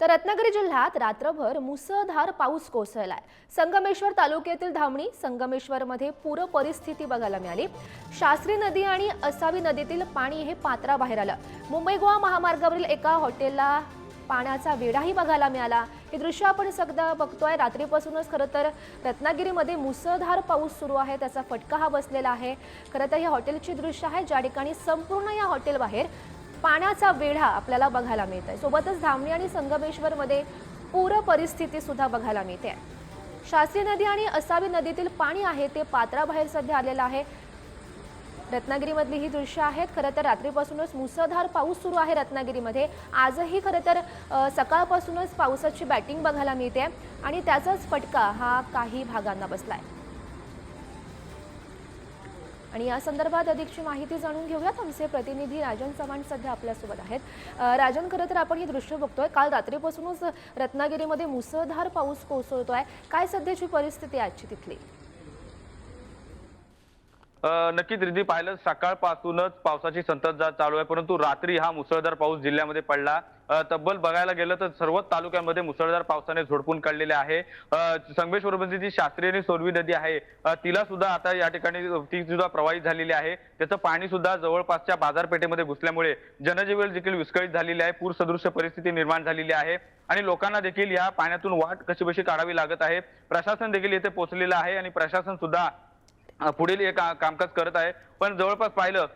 तर रत्नागिरी जिल्ह्यात रात्रभर मुसळधार पाऊस कोसळलाय. संगमेश्वर तालुक्यातील धामणी संगमेश्वरमध्ये पूर परिस्थिती बघायला मिळाली. शास्त्री नदी आणि असावी नदीतील पाणी हे पात्राबाहेर आलं. मुंबई गोवा महामार्गावरील एका हॉटेलला पाण्याचा वेढाही बघायला मिळाला. हे दृश्य आपण सगळं बघतोय. रात्रीपासूनच खरं तर रत्नागिरीमध्ये मुसळधार पाऊस सुरू आहे. त्याचा फटका हा बसलेला आहे. खरं तर हे हॉटेलची दृश्य आहे. ज्या ठिकाणी संपूर्ण या हॉटेलबाहेर पाण्याचा वेढा आपल्याला बघायला मिळत आहे सोबतच धामणी आणि संगमेश्वरमध्ये पूर परिस्थिती सुद्धा बघायला मिळते. शास्त्री नदी आणि असावी नदीतील पाणी आहे ते पात्राबाहेर सध्या आलेलं आहे. रत्नागिरीमधली ही दृश्य आहेत. खरं तर रात्रीपासूनच मुसळधार पाऊस सुरू आहे रत्नागिरीमध्ये. आजही खरं तर सकाळपासूनच पावसाची बॅटिंग बघायला मिळते. आणि त्याचाच फटका हा काही भागांना बसला आहे आणि या संदर्भात अधिकची माहिती जाणून घेऊयात. आमचे प्रतिनिधी राजन चव्हाण सध्या आपल्यासोबत आहेत. राजन खरं तर आपण ही दृश्य बघतोय. काल रात्रीपासूनच रत्नागिरीमध्ये मुसळधार पाऊस कोसळतोय. काय सध्याची परिस्थिती आजची तिथली? नक्कीच रिधी पाहिलं सकाळपासूनच पावसाची संततधार चालू आहे परंतु रात्री हा मुसळधार पाऊस जिल्ह्यामध्ये पडला. तब्बल बघायला गेलं तर सर्वच तालुक्यांमध्ये मुसळधार पावसाने झोडपून काढलेले आहे. संगमेश्वर संगमेश्वरमध्ये जी शास्त्रीय आणि सोरवी नदी आहे. तिला सुद्धा आता या ठिकाणी ती सुद्धा प्रवाहित झालेली आहे. त्याचं पाणी सुद्धा जवळपासच्या बाजारपेठेमध्ये घुसल्यामुळे जनजीवन देखील विस्कळीत झालेली आहे. पूर सदृश्य परिस्थिती निर्माण झालेली आहे. आणि लोकांना देखील या पाण्यातून वाट कशी कशी काढावी लागत आहे. प्रशासन देखील येथे पोहोचलेलं आहे आणि प्रशासन सुद्धा पुढील एक का- कामकाज करत आहे. पण जवळपास पाहिलं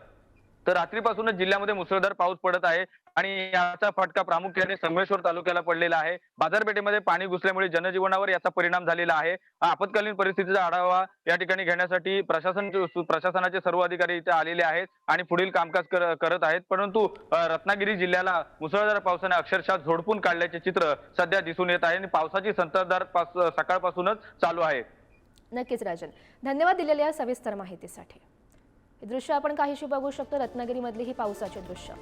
तर रात्रीपासूनच जिल्ह्यामध्ये मुसळधार पाऊस पडत आहे आणि याचा फटका प्रामुख्याने संगमेश्वर तालुक्याला पडलेला आहे. बाजारपेठेमध्ये पाणी घुसल्यामुळे जनजीवनावर याचा परिणाम झालेला आहे. आपत्कालीन परिस्थितीचा आढावा या ठिकाणी घेण्यासाठी प्रशासन प्रशासनाचे सर्व अधिकारी इथे आलेले आहेत आणि पुढील कामकाज कर- करत आहेत. परंतु रत्नागिरी जिल्ह्याला मुसळधार पावसाने अक्षरशः झोडपून काढल्याचे चित्र सध्या दिसून येत आहे आणि पावसाची संततधार पास- सकाळपासूनच चालू आहे. नक्कीच राजन. धन्यवाद दिलेल्या सविस्तर माहितीसाठी. हे दृश्य आपण काहीशी बघू शकतो. रत्नागिरीमधली ही पावसाची दृश्य.